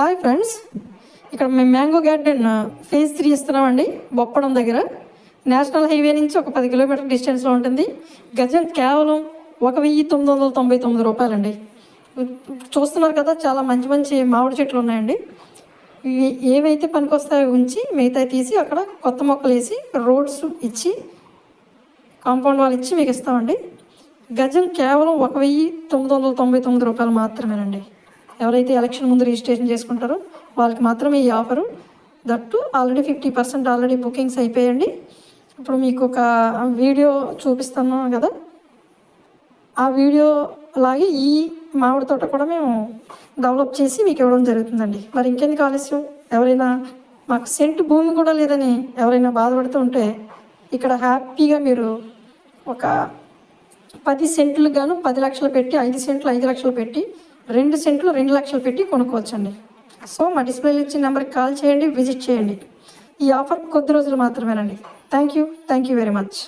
Hi friends. ఇక్కడ మేము mango garden phase three ఇస్తున్నామండి బొప్పడం దగ్గర. నేషనల్ హైవే నుంచి ఒక పది కిలోమీటర్ డిస్టెన్స్లో ఉంటుంది. గజం కేవలం ఒక వెయ్యి తొమ్మిది వందల తొంభై తొమ్మిది రూపాయలండి. చూస్తున్నారు కదా చాలా మంచి మంచి మామిడి చెట్లు ఉన్నాయండి. ఇవి ఏవైతే పనికొస్తాయో ఉంచి మిగతా తీసి అక్కడ కొత్త మొక్కలు వేసి రోడ్స్ ఇచ్చి కాంపౌండ్ వాళ్ళు ఇచ్చి మీకు ఇస్తామండి. గజం కేవలం ఒక వెయ్యి తొమ్మిది వందల తొంభై తొమ్మిది రూపాయలు మాత్రమేనండి. ఎవరైతే ఎలక్షన్ ముందు రిజిస్ట్రేషన్ చేసుకుంటారో వాళ్ళకి మాత్రమే ఈ offer. That already fifty percent already bookings అయిపోయండి. ఇప్పుడు మీకు ఒక వీడియో చూపిస్తాను కదా. ఆ వీడియో లాగే ఈ మామిడి తోట కూడా మేము డెవలప్ చేసి మీకు ఇవ్వడం జరుగుతుందండి. మరి ఇంకెందుకు ఆలస్యం? ఎవరైనా మాకు సెంటు భూమి కూడా లేదని ఎవరైనా బాధపడుతూ ఉంటే ఇక్కడ హ్యాపీగా మీరు ఒక పది సెంట్లు గాను పది లక్షలు పెట్టి ఐదు సెంట్లు ఐదు లక్షలు పెట్టి రెండు సెంట్లు రెండు లక్షలు పెట్టి కొనుక్కోవచ్చండి. సో మా డిస్ప్లేలో ఇచ్చిన నెంబర్కి కాల్ చేయండి విజిట్ చేయండి. ఈ ఆఫర్ కొద్ది రోజులు మాత్రమేనండి. Thank you thank you very much.